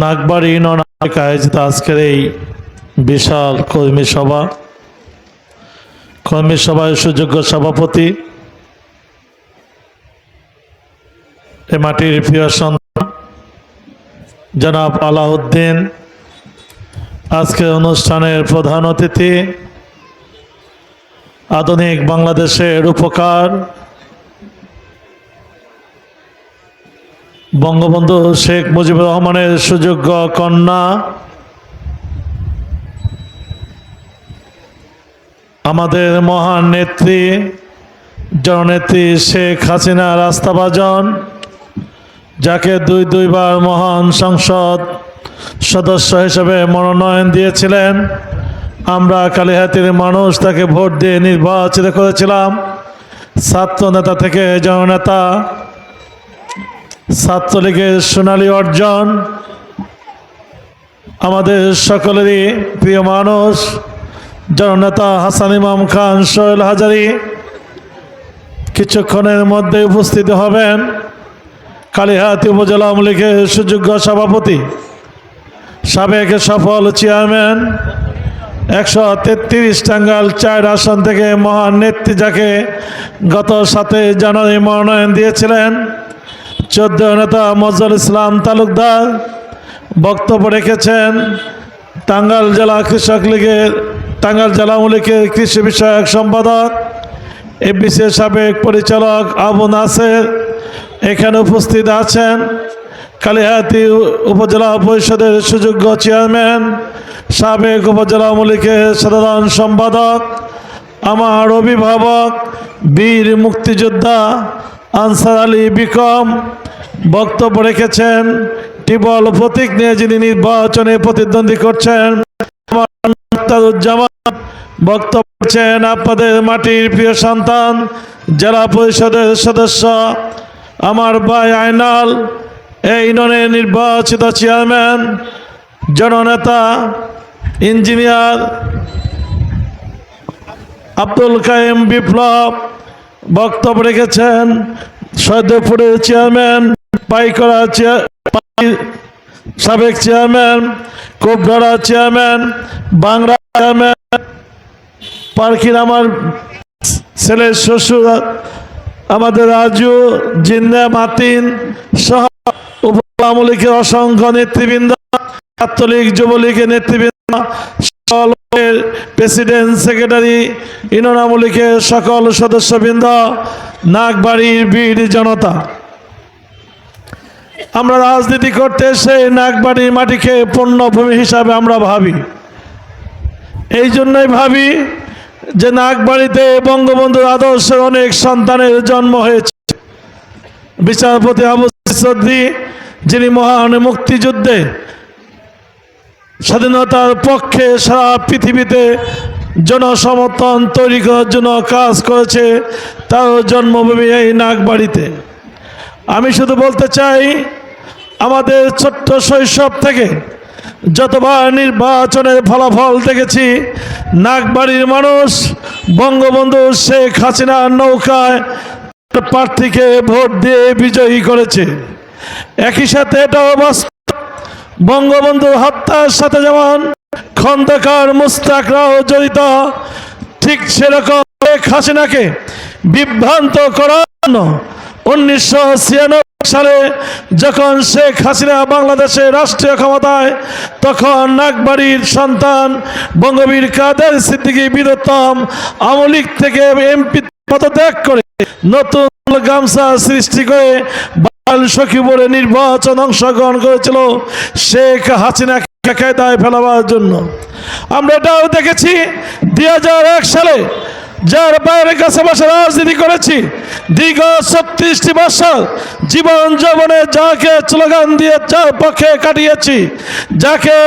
নাগবাড়ি ননাক আয়োজিত আজকের এই বিশাল কর্মী সভা। কর্মী সভায় সুযোগ্য সভাপতি এ মাটির প্রিয় সন্তান, জনাব আলাউদ্দিন। আজকের অনুষ্ঠানের প্রধান অতিথি, আধুনিক বাংলাদেশের উপকার বঙ্গবন্ধু শেখ মুজিবুর রহমানের সুযোগ্য কন্যা। আমাদের মহান নেত্রী, জননেত্রী শেখ হাসিনা রাস্তাবাজন যাকে দুই দুইবার মহান সংসদ সদস্য হিসেবে মনোনয়ন দিয়েছিলেন। আমরা কালিহাতির মানুষ, তাকে ভোট দিয়ে নির্বাচিত করেছিলাম। ছাত্র নেতা থেকে জননেতা ছাত্রলীগের সোনালী অর্জন, আমাদের সকলেরই প্রিয় মানুষ, জননেতা হাসান ইমাম খান সোহেল হাজারি, কিছুক্ষণের মধ্যে উপস্থিত হবেন কালীহাতি উপজেলা আওয়ামী লীগের সুযোগ্য সভাপতি, সাবেক সফল চেয়ারম্যান, একশো তেত্রিশ টাঙ্গাল চার আসন থেকে মহান নেত্রী যাকে গত সাতে জানুয়ারি মনোনয়ন দিয়েছিলেন। চোদ্দ নেতা মজল ইসলাম তালুকদার বক্তব্য রেখেছেন টাঙ্গাল জেলা কৃষক লীগের, টাঙ্গাইল জেলা লীগের কৃষি বিষয়ক সম্পাদক এবিসি সাবেক পরিচালক আবু নাসের এখানে উপস্থিত আছেন। কালিহাতি উপজেলা পরিষদের সুযোগ্য চেয়ারম্যান, সাবেক উপজেলা লীগের সাধারণ সম্পাদক, আমার অভিভাবক, বীর মুক্তিযোদ্ধা আনসার আলী বিকম বক্তব্য রেখেছেন, টিবল প্রতীক নিয়ে যিনি নির্বাচনে প্রতিদ্বন্দ্বী করছেন আমার বক্তব্য আপনাদের মাটির প্রিয় সন্তান, জেলা পরিষদের সদস্য, আমার ভাই আইনাল, এই ননে নির্বাচিত চেয়ারম্যান, জননেতা, ইঞ্জিনিয়ার, আব্দুল কায়েম বিপ্লব বক্তব্য রেখেছেন সৈয়দপুরের চেয়ারম্যান পাইকরা সাবেক চেয়ারম্যান কোপডারা চেয়ারম্যান, বাংলা চেয়ারম্যান, পার্কির আমার ছেলের শ্বশুর, আমাদের রাজু জিন্দা মাতিন সহ উপলীগের অসংখ্য নেতৃবৃন্দ ছাত্রলীগ যুবলীগের নেতৃবৃন্দ প্রেসিডেন্ট, সেক্রেটারি ইউনিয়ন লীগের সকল সদস্যবৃন্দ নাগবাড়ির বীর জনতা। আমরা রাজনীতি করতে সেই নাগবাড়ির মাটিকে পণ্যভূমি হিসাবে আমরা ভাবি। এই জন্যই ভাবি যে নাগবাড়িতে বঙ্গবন্ধুর আদর্শের অনেক সন্তানের জন্ম হয়েছে। বিচারপতি আবু চৌধুরী যিনি মহান মুক্তিযুদ্ধে স্বাধীনতার পক্ষে সারা পৃথিবীতে জনসমর্থন তৈরি করার জন্য কাজ করেছে তার জন্মভূমি এই নাগবাড়িতে। আমি শুধু বলতে চাই, আমাদের ছোট্ট শৈশব থেকে যতবার নির্বাচনের ফলাফল দেখেছি, নাগবাড়ির মানুষ, বঙ্গবন্ধু শেখ হাসিনার নৌকায় প্রার্থীকে ভোট দিয়ে বিজয়ী করেছে। একই সাথে এটাও বাস্তব বঙ্গবন্ধুর হত্যার সাথে যেমন খন্দকার মুস্তাকরাও জড়িত, ঠিক সেরকম শেখ হাসিনাকে বিভ্রান্ত করার জন্য উনিশশো ছিয়ানব্বই সালে যখন শেখ হাসিনা বাংলাদেশে রাষ্ট্রীয় ক্ষমতায়, তখন নাগবাড়ির সন্তান বঙ্গবীর কাদের সিদ্দিকী বীরত্তম আওয়ামী থেকে এমপি পদত্যাগ করে নতুন গামছা সৃষ্টি করে সখীপুরে নির্বাচন অংশগ্রহণ করেছিল শেখ হাসিনাকে কায়দায় ফেলাবার জন্য। আমরা এটাও দেখেছি দুই হাজার এক সালে যার বাইরে কাছে বসে রাজনীতি করেছি, দীর্ঘ ছত্রিশটি বছর জীবন যৌবনে যাকে স্লোগান দিয়ে যার পক্ষে কাটিয়েছি, যাকে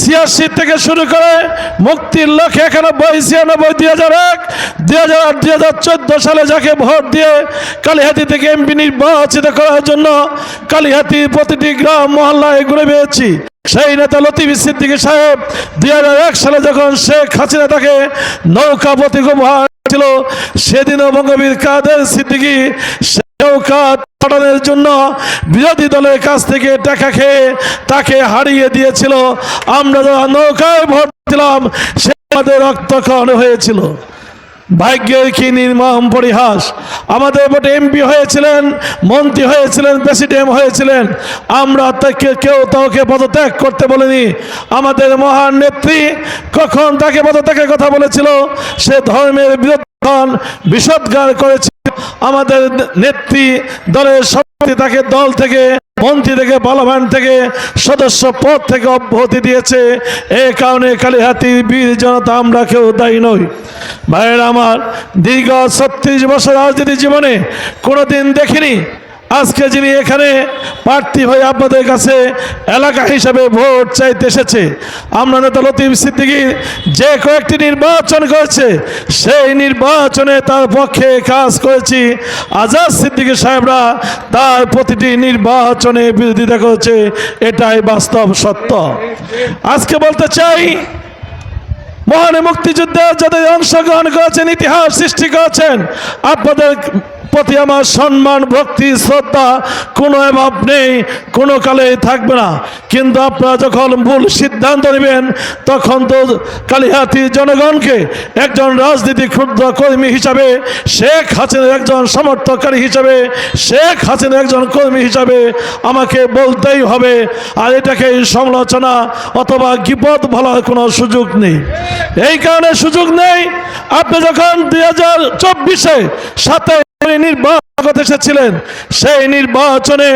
ছিয়াশি থেকে শুরু করে মুক্তির লক্ষ্যে একানব্বই, ছিয়ানব্বই, দুই হাজার এক, দুই হাজার আট, দুই হাজার চোদ্দ সালে যাকে ভোট দিয়ে কালীহাতি থেকে এমপি নির্বাচিত করার জন্য কালীহাতির প্রতিটি গ্রাম, মহল্লায় ঘুরে পেয়েছি সেই নেতা লতিফ সিদ্দিকী সাহেব দুই এক সালে যখন শেখ হাসিনা তাকে নৌকা উপহার ছিল সেদিনও বঙ্গবীর কাদের সিদ্দিকী নৌকা পাঠানোর জন্য বিরোধী দলের কাছ থেকে টাকা খেয়ে তাকে হারিয়ে দিয়েছিল। আমরা যারা নৌকায় ভোট দিলাম, সে আমাদের রক্তক্ষরণ হয়েছিল। ভাগ্যের কি নির্মম পরিহাস? আমাদের ভোটে এমপি হয়েছিলেন, মন্ত্রী হয়েছিলেন প্রেসিডেন্ট হয়েছিলেন। আমরা তাকে কেউ তাকে পদত্যাগ করতে বলিনি। আমাদের মহান নেত্রী কখন তাকে পদত্যাগের কথা বলেছিল? সে ধর্মের বিরুদ্ধে বিষদগার করেছিল। আমাদের নেত্রী দলের সভাপতি তাকে দল থেকে মন্ত্রী থেকে পার্লামেন্ট থেকে সদস্য পদ থেকে অব্যাহতি দিয়েছে। এ কারণে কালীহাতি বীর জনতা আমরা কেউ দায়ী নই। ভাইয়ের আমার দীর্ঘ ছত্রিশ বছর রাজনীতি জীবনে কোনোদিন দেখিনি আজকে যিনি এখানে প্রার্থী হয়ে আপনাদের কাছে এলাকা হিসাবে ভোট চাইতে এসেছে, আমরা নেতা লতিফ সিদ্দিকি যে কয়েকটি নির্বাচন করেছে, সেই নির্বাচনে তার পক্ষে কাজ করেছি। আজাদ সিদ্দিকী সাহেবরা তার প্রতিটি নির্বাচনে বিরোধিতা করেছে, এটাই বাস্তব সত্য। আজকে বলতে চাই, মহান মুক্তিযুদ্ধে যাদের অংশগ্রহণ করেছেন, ইতিহাস সৃষ্টি করেছেন, আপনাদের প্রতি আমার সম্মান, ভক্তি, শ্রদ্ধা, কোনো অভাব নেই, কোনো কালে থাকবে না। কিন্তু আপনারা যখন ভুল সিদ্ধান্ত নেবেন, তখন তো কালিহাতির জনগণকে একজন রাজনীতি ক্ষুদ্র কর্মী হিসাবে, শেখ হাসিনার একজন সমর্থকারী হিসাবে, শেখ হাসিনার একজন কর্মী হিসাবে আমাকে বলতেই হবে। আর এটাকে সমালোচনা অথবা বিপদ বলার কোনো সুযোগ নেই। এই কারণে সুযোগ নেই, আপনি যখন দুই হাজার চব্বিশে সাথে নির্বাচন এসেছিলেন, সেই নির্বাচনে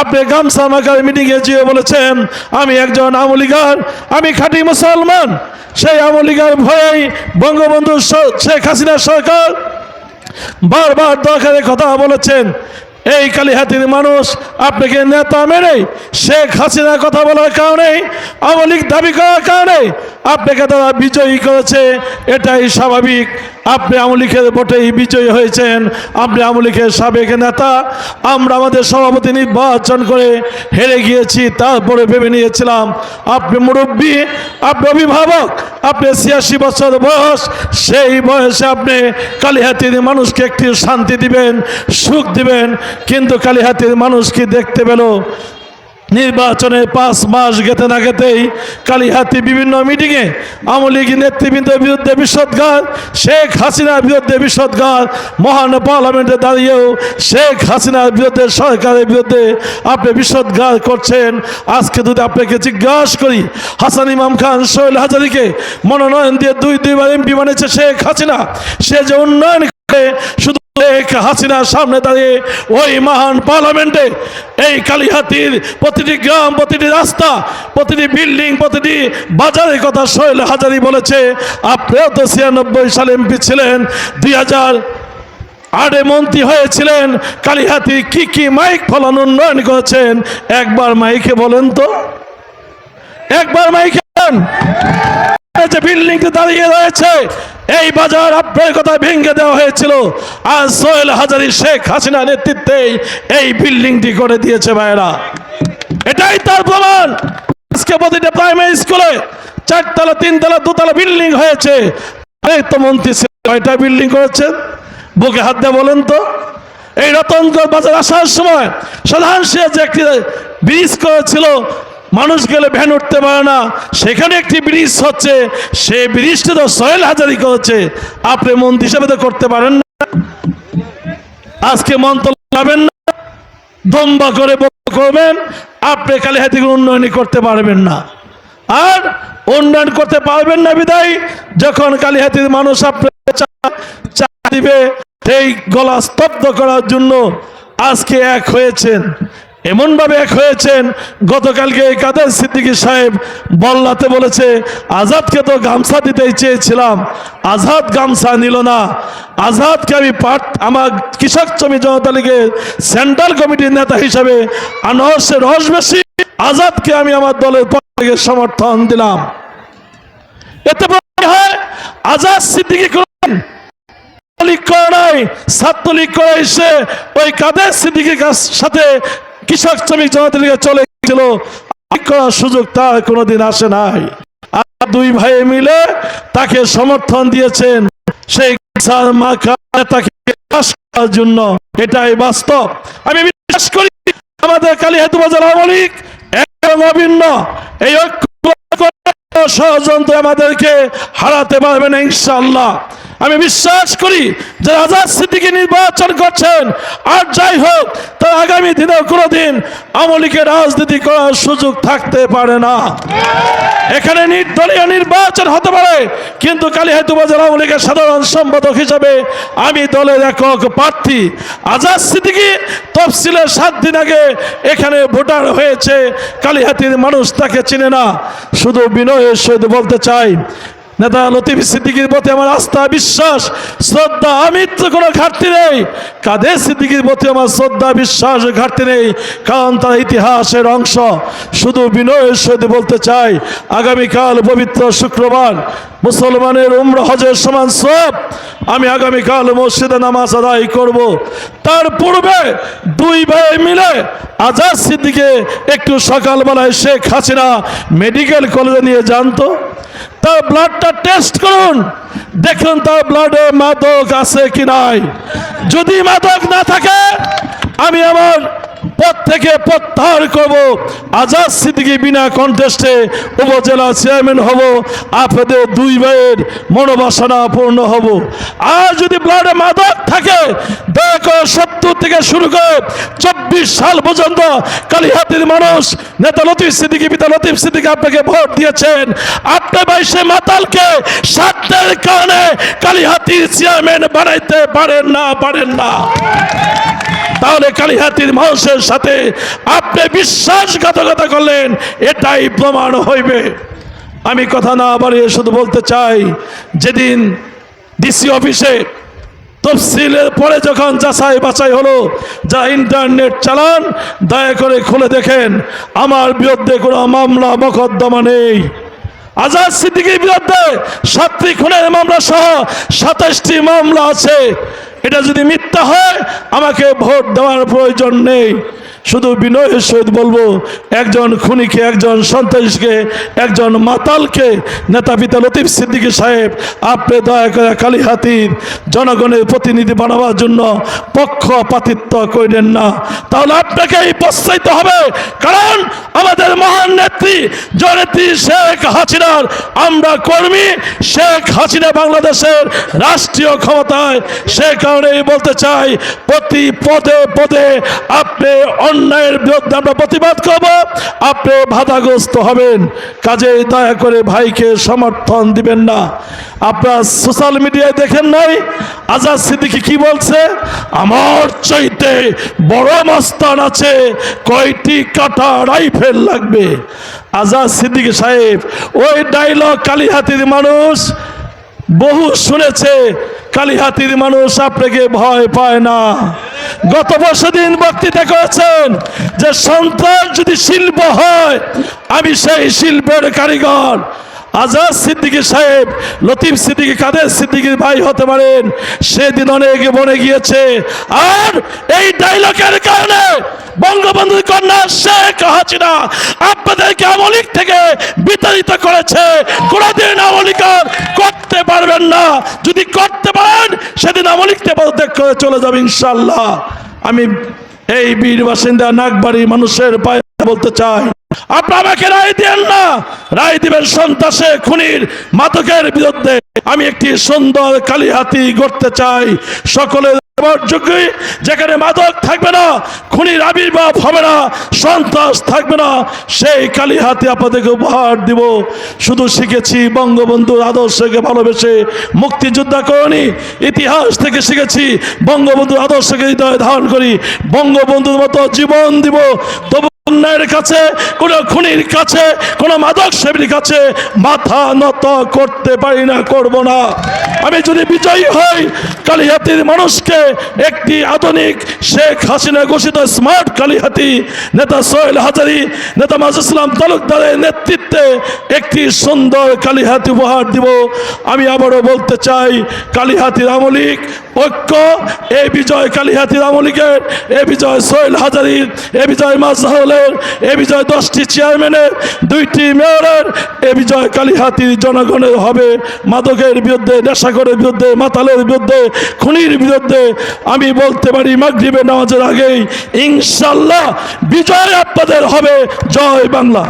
আপনি গামছা মাকার মিটিংয়ে যেয়ে বলেছেন, আমি একজন আমলিগার, আমি খাঁটি মুসলমান। সেই আমলিগার ভয়েই বঙ্গবন্ধু শেখ হাসিনা সরকার বারবার দরকারের কথা বলেছেন, এই কালীহাতির মানুষ আপনাকে নেতা মেনে শেখ হাসিনার কথা বলার কারণে আওয়ামী লীগ দাবি করার কারণে আপনাকে তারা বিজয়ী করেছে, এটাই স্বাভাবিক। আপনি আওয়ামী লীগের ভোটেই বিজয়ী হয়েছেন, আপনি আওয়ামী লীগের সাবেক নেতা, আমরা আমাদের সভাপতি নির্বাচন করে হেরে গিয়েছি, তারপরে ভেবে নিয়েছিলাম, আপনি মুরব্বী, আপনি অভিভাবক, আপনি ছিয়াশি বছর বয়স, সেই বয়সে আপনি কালীহাতির মানুষকে একটি শান্তি দিবেন, সুখ দিবেন, কিন্তু কালীহাতির মানুষ কি দেখতে পেল? নির্বাচনে পাঁচ মাস গেতে না গেতেই কালীহাতি বিভিন্ন মিটিংয়ে আওয়ামী লীগ নেতৃবৃন্দের বিরুদ্ধে বিষদগার শেখ হাসিনার বিরুদ্ধে বিষদগার মহান পার্লামেন্টে দাঁড়িয়েও শেখ হাসিনার বিরুদ্ধে, সরকারের বিরুদ্ধে আপনি বিষদগার করছেন। আজকে যদি আপনাকে জিজ্ঞাসা করি, হাসান ইমাম খান সোহেল হাজারিকে মনোনয়ন দিয়ে দুই দুইবার এমপি বানিয়েছে শেখ হাসিনা, সে যে উন্নয়ন করে শুধু শেখ হাসিনার সামনে দাঁড়িয়ে ওই মহান পার্লামেন্টে এই কালীহাতির প্রতিটি গ্রাম, প্রতিটি রাস্তা, প্রতিটি বিল্ডিং, প্রতিটি বাজারের কথা সোহেল হাজারি বলেছে। আপনিও তো ছিয়ানব্বই সালে এমপি ছিলেন, দুই হাজার আটে মন্ত্রী হয়েছিলেন, কালীহাতি কি কি মাইক ফলন উন্নয়ন করেছেন? একবার মাইকে বলেন তো। একবার মাইকে বলেন। যে বিল্ডিংটি দাঁড়িয়ে রয়েছে। এই বাজার আপনার কথা ভেঙে দেওয়া হয়েছিল। আর সোহেল হাজারি, শেখ হাসিনা নেতৃত্বে এই বিল্ডিংটি করে দিয়েছে ভাইরা এটাই তার প্রমাণ। আজকে প্রতিটা প্রাইমারি স্কুলে চারতলা, তিনতলা, দুতলা বিল্ডিং হয়েছে। মন্ত্রী কয়টা বিল্ডিং করেছেন বুকে হাত দিয়ে বলেন তো। এই রতনগড় বাজার আসার সময় সাধারণ সে যে একটি ব্রিজ করেছিল মানুষ গেলে ভ্যান উঠতে পারে না। সেখানে একটি ব্রিজ হচ্ছে সে ব্রিজটা তো সোহেল হাজারি করেছে। আপনি মন্ত্রী হিসেবে তো করতে পারেন না। আজকে মন্ত্র যাবেন না। দম্বা করে করবেন, আপনি কালীহাতি উন্নয়ন করতে পারবেন না। আর উন্নয়ন করতে পারবেন না বিদায়, যখন কালীহাতির মানুষ আপনাকে চা- চা দিবে, সেই গলা স্তব্ধ করার জন্য আজকে এক হয়েছেন। এমনভাবে এক হয়েছেন, গতকালকে এই কাদের সিদ্দিকী সাহেব বল্লাতে বলেছে, আজাদকে তো গামছা দিতেই চেয়েছিলাম, আজাদ গামছা নিল না, আজাদকে আমি পাট আমার কৃষক জমি জনতা লীগের সেন্ট্রাল কমিটির নেতা হিসাবে আনহসের রস বেশি, আজাদকে আমি আমার দলের পক্ষ সমর্থন দিলাম। এতে হয়, আজাদ সিদ্দিকী করেন ছাত্রলীগ করে এসে ওই কাদের সিদ্দিকের সাথে কৃষক শ্রমিক জনতা লীগে চলে গেছিল করার সুযোগ তার কোনোদিন আসে নাই। আর দুই ভাই মিলে তাকে সমর্থন দিয়েছেন। সেই করার জন্য। এটাই বাস্তব। আমি বিশ্বাস করি আমাদের কালীহাতু বাজার আমলিক এবং অভিন্ন। এই ঐক্য ষড়যন্ত্র আমাদেরকে হারাতে পারবে না ইনশাল্লাহ আমি বিশ্বাস করি যে আজাদ সিদ্দিকে নির্বাচন করছেন, আর যাই হোক, তার আগামী দিনেও কোনোদিন আমলিকে রাজনীতি করার সুযোগ থাকতে পারে না। এখানে নির্দলীয় নির্বাচন হতে পারে, কিন্তু কালীহাতু বাজার আওয়ামী লীগের সাধারণ সম্পাদক হিসাবে আমি দলের একক প্রার্থী। আজাদ সিদ্দিকি তফসিলের সাত দিন আগে এখানে ভোটার হয়েছে, কালীহাতির মানুষ তাকে চিনে না। শুধু বিনয়ের সহিত বলতে চাই নেতা লতিফ সিদ্দিকির প্রতি আমার আস্থা, বিশ্বাস, শ্রদ্ধা, আমিত্ব কোনো ঘাটতি নেই। কাদের সিদ্দিকির প্রতি আমার শ্রদ্ধা, বিশ্বাস ঘাটতি নেই, কারণ তারা ইতিহাসের অংশ। শুধু বিনয়ের সহিত বলতে চাই, আগামীকাল পবিত্র শুক্রবার মুসলমানের উমর হজের সমান সব আমি আগামীকাল মসজিদে নামাজ আদায় করব। তার পূর্বে দুই ভাই মিলে আজাদ সিদ্দিকে একটু সকালবেলায় শেখ হাসিনা মেডিকেল কলেজে নিয়ে জানতো তার ব্লাডটা টেস্ট করুন। দেখুন তার ব্লাডে মাদক আছে কি নাই। যদি মাদক না থাকে, আমি আমার পদ থেকে প্রত্যাহার করব। আজাদ সিদ্দিকি বিনা কন্টেস্টে উপজেলা চেয়ারম্যান হব। আপনাদের দুই ভাইয়ের মনোবাসনা পূর্ণ হব। আর যদি ব্লাডে মাদক থাকে, দয়া করে সত্তর থেকে শুরু করে চব্বিশ সাল পর্যন্ত কালীহাতির মানুষ নেতা লতিফ সিদ্দিকি, পিতা লতিফ সিদ্দিকি আপনাকে ভোট দিয়েছেন। আপনার ভাই সে মাতালকে স্বার্থের কারণে কালীহাতির চেয়ারম্যান বানাইতে পারেন না পারেন না। তাহলে কালীহাতির মানুষের সাথে আপনি বিশ্বাসঘাতকতা করলেন, এটাই প্রমাণ হইবে। আমি কথা না বাড়িয়ে শুধু বলতে চাই, যেদিন ডিসি অফিসে তফসিলের পরে যখন যাচাই বাছাই হলো, যা ইন্টারনেট চালান, দয়া করে খুলে দেখেন, আমার বিরুদ্ধে কোনো মামলা মকদ্দমা নেই। আজাদ সিদ্দিকীর বিরুদ্ধে সাতটি খুনের মামলা সহ সাতাশটি মামলা আছে। এটা যদি মিথ্যা হয় আমাকে ভোট দেওয়ার প্রয়োজন নেই। শুধু বিনয়ের সহিত বলব, একজন খুনিকে, একজন সন্ত্রাসীকে, একজন মাতালকে, নেতা পিতা লতিফ সিদ্দিকী সাহেব, আপনি দয়া করে কালীহাতির জনগণের প্রতিনিধি বানাবার জন্য পক্ষপাতিত্ব করেন না। তাহলে আপনাকেই পশ্চাইতে হবে, কারণ আমাদের মহান নেত্রী জনেত্রী শেখ হাসিনার আমরা কর্মী, শেখ হাসিনা বাংলাদেশের রাষ্ট্রীয় ক্ষমতায় সে কারণেই বলতে চাই, প্রতি পদে পদে আপনি অন্যায়ের বিরুদ্ধে আমরা প্রতিবাদ করব। আপনি বাধাগ্রস্ত হবেন। কাজে দয়া করে ভাইকে সমর্থন দিবেন না। আপনার সোশ্যাল মিডিয়ায় দেখেন নাই? আজাদ সিদ্দিকি কি বলছে? আমার চাইতে বড় মাস্তান আছে, কয়টি কাটা রাইফেল লাগবে? আজাদ সিদ্দিকি সাহেব, ওই ডাইলগ কালীহাতির মানুষ বহু শুনেছে। কালীহাতির মানুষ আপনাকে ভয় পায় না। গত বছর দিন বক্তৃতা করেছেন যে সন্ত্রাস যদি শিল্প হয়, আমি সেই শিল্পের কারিগর। আজাদ সিদ্দিকী সাহেব, লতিফ সিদ্দিকী, কাদের সিদ্দিকীর ভাই হতে পারেন, সেদিন অনেক বনে গিয়েছে। আর এই ডায়লগের কারণে বঙ্গবন্ধুর কন্যা শেখ হাসিনা আপনাদেরকে আমলিক থেকে বিতাড়িত করেছে। কোনোদিন আমলিকার করতে পারবেন না। যদি করতে পারেন, সেদিন আমলিকতে পদত্যাগ করে চলে যাবে ইনশাল্লাহ আমি এই বীর বাসিন্দা নাগবাড়ি মানুষের পায়ে বলতে চাই আপনি আমাকে রায় দেন না। রায় দিবেন সন্ত্রাসে, খুনির মাদকের বিরুদ্ধে। আমি একটি সুন্দর কালীহাতি গড়তে চাই। সকলের যেখানে মাদক থাকবে না, খুনির আবির্ভাব হবে না, সন্ত্রাস থাকবে না, সেই কালীহাতি আপনাদেরকে উপহার দিব। শুধু শিখেছি বঙ্গবন্ধুর আদর্শকে ভালোবেসে মুক্তিযোদ্ধা করণী ইতিহাস থেকে শিখেছি বঙ্গবন্ধুর আদর্শকে হৃদয়ে ধারণ করি। বঙ্গবন্ধুর মতো জীবন দিব, তবু অন্যায়ের কাছে, কোন খুনির কাছে, কোন মাদক সেবীর কাছে মাথা নত করতে পারি না, করব না। আমি যদি বিজয়ী হই, কালিহাতির মানুষকে একটি আধুনিক শেখ হাসিনা ঘোষিত স্মার্ট কালিহাতি নেতা সোহেল হাজারি, নেতা মাজ ইসলাম তালুকদারের নেতৃত্বে একটি সুন্দর কালিহাতি উপহার দিব। আমি আবারও বলতে চাই, কালিহাতির আমলিক ঐক্য, এ বিজয় কালিহাতির আমলিকের এ বিজয় সোহেল হাজারির, এ বিজয় মাজহারুল ইউনিয়নের এ বিজয় দশটি চেয়ারম্যানের দুইটি মেয়রের, এ বিজয় কালীহাতি জনগণের হবে। মাদকের বিরুদ্ধে নেশাকরের বিরুদ্ধে, মাতালের বিরুদ্ধে, খুনির বিরুদ্ধে, আমি বলতে পারি মাগরীবের নামাজের আগেই, ইনশাল্লাহ বিজয় আপনাদের হবে। জয় বাংলা।